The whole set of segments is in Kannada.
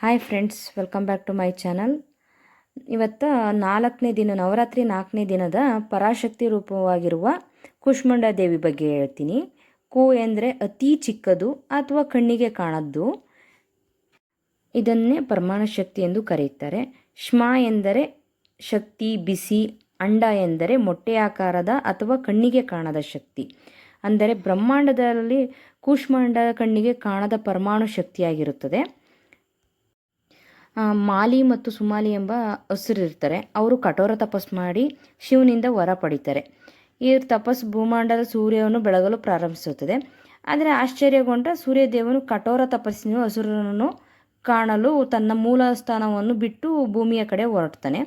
Hi friends welcome back to my channel ಇವತ್ತು ನಾಲ್ಕನೇ ದಿನ, ನವರಾತ್ರಿ ನಾಲ್ಕನೇ ದಿನದ ಪರಾಶಕ್ತಿ ರೂಪವಾಗಿರುವ ಕುಷ್ಮಂಡ ದೇವಿ ಬಗ್ಗೆ ಹೇಳ್ತೀನಿ. ಕೂ ಎಂದರೆ ಅತಿ ಚಿಕ್ಕದು ಅಥವಾ ಕಣ್ಣಿಗೆ ಕಾಣದ್ದು. ಇದನ್ನೇ ಪರಮಾಣು ಶಕ್ತಿ ಎಂದು ಕರೆಯುತ್ತಾರೆ. ಶ್ಮ ಎಂದರೆ ಶಕ್ತಿ, ಬಿಸಿ, ಅಂಡ ಎಂದರೆ ಮೊಟ್ಟೆ ಆಕಾರದ ಅಥವಾ ಕಣ್ಣಿಗೆ ಕಾಣದ ಶಕ್ತಿ. ಅಂದರೆ ಬ್ರಹ್ಮಾಂಡದಲ್ಲಿ ಕೂಷ್ಮಾಂಡ ಕಣ್ಣಿಗೆ ಕಾಣದ ಪರಮಾಣು ಶಕ್ತಿಯಾಗಿರುತ್ತದೆ. ಮಾಲಿ ಮತ್ತು ಸುಮಾಲಿ ಎಂಬ ಹಸುರಿರ್ತಾರೆ. ಅವರು ಕಠೋರ ತಪಸ್ಸು ಮಾಡಿ ಶಿವನಿಂದ ವರ ಪಡಿತಾರೆ. ಈ ತಪಸ್ಸು ಭೂಮಾಂಡದ ಸೂರ್ಯವನ್ನು ಬೆಳಗಲು ಪ್ರಾರಂಭಿಸುತ್ತದೆ. ಆದರೆ ಆಶ್ಚರ್ಯಗೊಂಡ ಸೂರ್ಯದೇವನು ಕಠೋರ ತಪಸ್ಸಿನ ಹಸುರನನ್ನು ಕಾಣಲು ತನ್ನ ಮೂಲ ಸ್ಥಾನವನ್ನು ಬಿಟ್ಟು ಭೂಮಿಯ ಕಡೆ ಹೊರಡ್ತಾನೆ.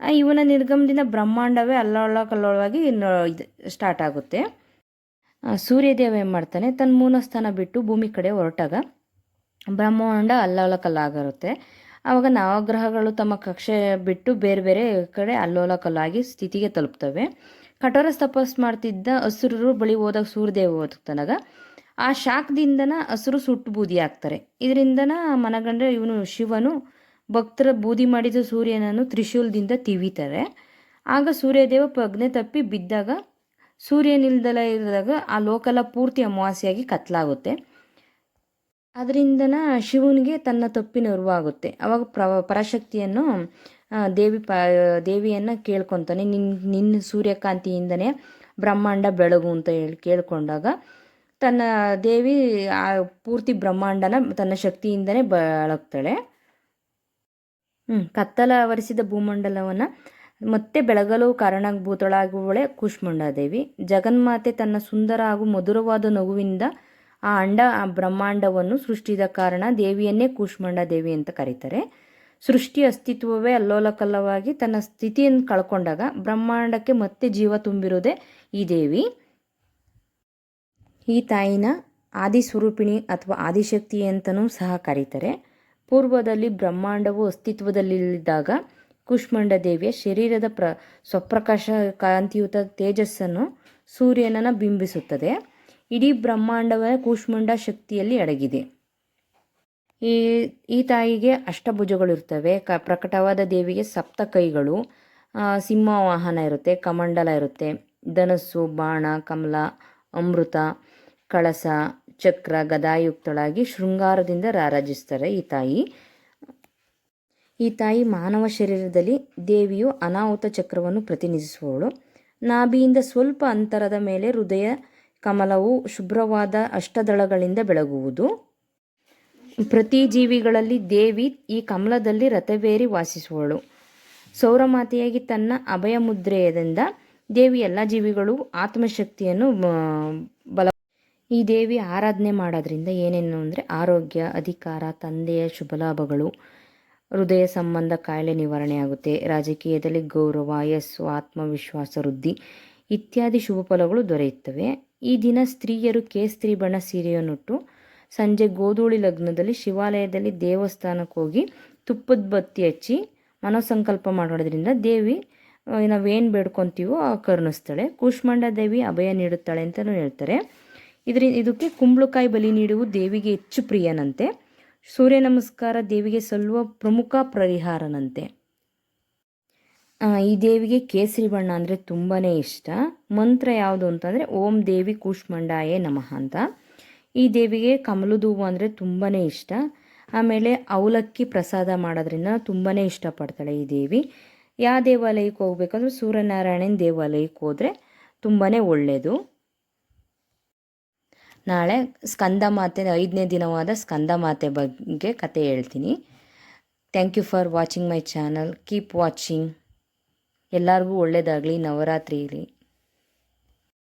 ಇವನ ನಿರ್ಗಮದಿಂದ ಬ್ರಹ್ಮಾಂಡವೇ ಅಲ್ಲೊಳ ಕಲ್ಲೊಳವಾಗಿ ಸ್ಟಾರ್ಟ್ ಆಗುತ್ತೆ. ಸೂರ್ಯದೇವ ಏನು ಮಾಡ್ತಾನೆ, ತನ್ನ ಮೂಲ ಸ್ಥಾನ ಬಿಟ್ಟು ಭೂಮಿ ಕಡೆ ಹೊರಟಾಗ ಬ್ರಹ್ಮಾಂಡ ಅಲ್ಲೊಳ ಕಲ್ಲಾಗಿರುತ್ತೆ ಆವಾಗ ನವಗ್ರಹಗಳು ತಮ್ಮ ಕಕ್ಷೆ ಬಿಟ್ಟು ಬೇರೆ ಬೇರೆ ಕಡೆ ಅಲ್ಲೋಲ ಕಲ್ಲಾಗಿ ಸ್ಥಿತಿಗೆ ತಲುಪ್ತವೆ. ಕಠೋರ ತಪಸ್ ಮಾಡ್ತಿದ್ದ ಹಸುರರು ಬಳಿ ಹೋದಾಗ ಸೂರ್ಯದೇವ ಬದುಕ್ತಾನಾಗ ಆ ಶಾಖದಿಂದನ ಹಸುರು ಸುಟ್ಟು ಬೂದಿ ಆಗ್ತಾರೆ ಇದರಿಂದನ ಮನಗಂಡ್ರೆ ಇವನು ಶಿವನು, ಭಕ್ತರ ಬೂದಿ ಮಾಡಿದ ಸೂರ್ಯನನ್ನು ತ್ರಿಶೂಲದಿಂದ ತಿವಿತಾರೆ. ಆಗ ಸೂರ್ಯದೇವ ಪ್ರಜ್ಞೆ ತಪ್ಪಿ ಬಿದ್ದಾಗ, ಸೂರ್ಯನಿಲ್ದಲೇ ಇರಿದಾಗ ಆ ಲೋಕಲ ಪೂರ್ತಿ ಅಮಾವಾಸ್ಯೆಯಾಗಿ ಕತ್ಲಾಗುತ್ತೆ. ಅದರಿಂದನ ಶಿವನಿಗೆ ತನ್ನ ತಪ್ಪಿನ ಉರುವಾಗುತ್ತೆ. ಅವಾಗ ಪ್ರ, ಪರಾಶಕ್ತಿಯನ್ನು ದೇವಿ ಪ, ದೇವಿಯನ್ನು ಕೇಳ್ಕೊತಾನೆ. ನಿನ್ನ ನಿನ್ನ ಸೂರ್ಯಕಾಂತಿಯಿಂದನೇ ಬ್ರಹ್ಮಾಂಡ ಬೆಳಗು ಅಂತ ಹೇಳಿ ಕೇಳ್ಕೊಂಡಾಗ ತನ್ನ ದೇವಿ, ಆ, ಪೂರ್ತಿ ಬ್ರಹ್ಮಾಂಡನ ತನ್ನ ಶಕ್ತಿಯಿಂದನೇ ಬೆಳಗ್ತಾಳೆ. ಹ್ಞೂ ಕತ್ತಲವರಿಸಿದ ಭೂಮಂಡಲವನ್ನು ಮತ್ತೆ ಬೆಳಗಲು ಕಾರಣಭೂತಳಾಗುವಳೆ ಕೂಷ್ಮಾಂಡಾದೇವಿ. ಜಗನ್ಮಾತೆ ತನ್ನ ಸುಂದರ ಹಾಗೂ ಮಧುರವಾದ ನಗುವಿಂದ ಆ ಅಂಡ, ಆ ಬ್ರಹ್ಮಾಂಡವನ್ನು ಸೃಷ್ಟಿದ ಕಾರಣ ದೇವಿಯನ್ನೇ ಕೂಷ್ಮಾಂಡ ದೇವಿ ಅಂತ ಕರೀತಾರೆ. ಸೃಷ್ಟಿ ಅಸ್ತಿತ್ವವೇ ಅಲ್ಲೋಲಕಲ್ಲವಾಗಿ ತನ್ನ ಸ್ಥಿತಿಯನ್ನು ಕಳ್ಕೊಂಡಾಗ ಬ್ರಹ್ಮಾಂಡಕ್ಕೆ ಮತ್ತೆ ಜೀವ ತುಂಬಿರುವುದೇ ಈ ದೇವಿ. ಈ ತಾಯಿನ ಆದಿಸ್ವರೂಪಿಣಿ ಅಥವಾ ಆದಿಶಕ್ತಿ ಅಂತಲೂ ಸಹ ಕರೀತಾರೆ. ಪೂರ್ವದಲ್ಲಿ ಬ್ರಹ್ಮಾಂಡವು ಅಸ್ತಿತ್ವದಲ್ಲಿದ್ದಾಗ ಕುಷ್ಮಂಡ ದೇವಿಯ ಶರೀರದ ಪ್ರ, ಸ್ವಪ್ರಕಾಶ ಕಾಂತಿಯುತ ತೇಜಸ್ಸನ್ನು ಸೂರ್ಯನನ್ನು ಬಿಂಬಿಸುತ್ತದೆ. ಇಡೀ ಬ್ರಹ್ಮಾಂಡವೇ ಕೂಷ್ಮುಂಡ ಶಕ್ತಿಯಲ್ಲಿ ಅಡಗಿದೆ. ಈ ಈ ತಾಯಿಗೆ ಅಷ್ಟಭುಜಗಳಿರ್ತವೆ. ಕ, ಪ್ರಕಟವಾದ ದೇವಿಗೆ ಸಪ್ತ ಕೈಗಳು ಸಿಂಹ ವಾಹನ ಇರುತ್ತೆ, ಕಮಂಡಲ ಇರುತ್ತೆ. ಧನಸ್ಸು, ಬಾಣ, ಕಮಲ, ಅಮೃತ, ಕಳಸ, ಚಕ್ರ, ಗದಾಯುಕ್ತಳಾಗಿ ಶೃಂಗಾರದಿಂದ ರಾರಾಜಿಸ್ತಾರೆ ಈ ತಾಯಿ. ಈ ತಾಯಿ ಮಾನವ ಶರೀರದಲ್ಲಿ ದೇವಿಯು ಅನಾಹುತ ಚಕ್ರವನ್ನು ಪ್ರತಿನಿಧಿಸುವವಳು. ನಾಭಿಯಿಂದ ಸ್ವಲ್ಪ ಅಂತರದ ಮೇಲೆ ಹೃದಯ ಕಮಲವು ಶುಭ್ರವಾದ ಅಷ್ಟದಳಗಳಿಂದ ಬೆಳಗುವುದು. ಪ್ರತಿ ಜೀವಿಗಳಲ್ಲಿ ದೇವಿ ಈ ಕಮಲದಲ್ಲಿ ರಥವೇರಿ ವಾಸಿಸುವಳು. ಸೌರಮಾತೆಯಾಗಿ ತನ್ನ ಅಭಯ ಮುದ್ರೆಯದಿಂದ ದೇವಿ ಎಲ್ಲ ಜೀವಿಗಳು ಆತ್ಮಶಕ್ತಿಯನ್ನು ಬಲ ಈ ದೇವಿ ಆರಾಧನೆ ಮಾಡೋದ್ರಿಂದ ಏನೇನು ಅಂದರೆ ಆರೋಗ್ಯ, ಅಧಿಕಾರ, ತಂದೆಯ ಶುಭಲಾಭಗಳು ಹೃದಯ ಸಂಬಂಧ ಕಾಯಿಲೆ ನಿವಾರಣೆ ಆಗುತ್ತೆ, ರಾಜಕೀಯದಲ್ಲಿ ಗೌರವ, ಯಸ್ಸು, ಆತ್ಮವಿಶ್ವಾಸ ವೃದ್ಧಿ ಇತ್ಯಾದಿ ಶುಭ ಫಲಗಳು ದೊರೆಯುತ್ತವೆ. ಈ ದಿನ ಸ್ತ್ರೀಯರು ಕೇಸರಿ ಬಣ್ಣ ಸೀರೆಯನ್ನುಟ್ಟು ಸಂಜೆ ಗೋಧೂಳಿ ಲಗ್ನದಲ್ಲಿ ಶಿವಾಲಯದಲ್ಲಿ ದೇವಸ್ಥಾನಕ್ಕೆ ಹೋಗಿ ತುಪ್ಪದ ಬತ್ತಿ ಹಚ್ಚಿ ಮನೋಸಂಕಲ್ಪ ಮಾಡೋದ್ರಿಂದ ದೇವಿ ನಾವೇನು ಬೇಡ್ಕೊತೀವೋ ಆ ಕರುಣಿಸ್ತಾಳೆ. ಕೂಷ್ಮಾಂಡ ದೇವಿ ಅಭಯ ನೀಡುತ್ತಾಳೆ ಅಂತಲೂ ಹೇಳ್ತಾರೆ. ಇದರಿಂದ ಇದಕ್ಕೆ ಕುಂಬಳಕಾಯಿ ಬಲಿ ನೀಡುವುದು ದೇವಿಗೆ ಹೆಚ್ಚು ಪ್ರಿಯನಂತೆ. ಸೂರ್ಯ ನಮಸ್ಕಾರ ದೇವಿಗೆ ಸಲ್ಲುವ ಪ್ರಮುಖ ಪರಿಹಾರನಂತೆ. ಈ ದೇವಿಗೆ ಕೇಸರಿ ಬಣ್ಣ ಅಂದರೆ ತುಂಬಾ ಇಷ್ಟ. ಮಂತ್ರ ಯಾವುದು ಅಂತಂದರೆ, ಓಂ ದೇವಿ ಕೂಷ್ಮಂಡಾಯೇ ನಮಃ ಅಂತ. ಈ ದೇವಿಗೆ ಕಮಲದ ಹೂವು ಅಂದರೆ ತುಂಬಾ ಇಷ್ಟ. ಆಮೇಲೆ ಅವಲಕ್ಕಿ ಪ್ರಸಾದ ಮಾಡೋದ್ರಿಂದ ತುಂಬಾ ಇಷ್ಟಪಡ್ತಾಳೆ ಈ ದೇವಿ. ಯಾವ ದೇವಾಲಯಕ್ಕೆ ಹೋಗ್ಬೇಕಂದ್ರೆ ಸೂರ್ಯನಾರಾಯಣನ ದೇವಾಲಯಕ್ಕೆ ಹೋದರೆ ತುಂಬಾ ಒಳ್ಳೆಯದು ನಾಳೆ ಸ್ಕಂದ ಮಾತೆ, ಐದನೇ ದಿನವಾದ ಸ್ಕಂದ ಮಾತೆ ಬಗ್ಗೆ ಕತೆ ಹೇಳ್ತೀನಿ. Thank you for watching my channel keep watching ಎಲ್ಲರಿಗೂ ಒಳ್ಳೆಯದಾಗಲಿ ನವರಾತ್ರಿಲಿ